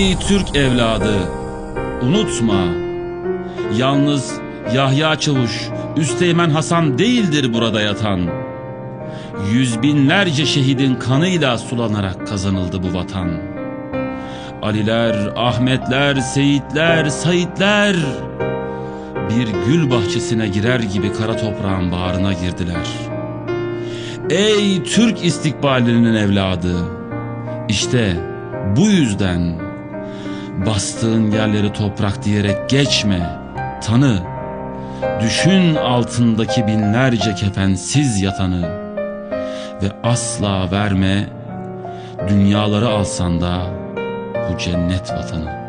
Ey Türk evladı, unutma. Yalnız Yahya Çavuş, Üsteğmen Hasan değildir burada yatan. Yüz binlerce şehidin kanıyla sulanarak kazanıldı bu vatan. Aliler, Ahmetler, Seyitler, Saitler bir gül bahçesine girer gibi kara toprağın bağrına girdiler. Ey Türk istikbalinin evladı! İşte bu yüzden bastığın yerleri toprak diyerek geçme, tanı. Düşün altındaki binlerce kefensiz yatanı ve asla verme dünyaları alsan da bu cennet vatanı.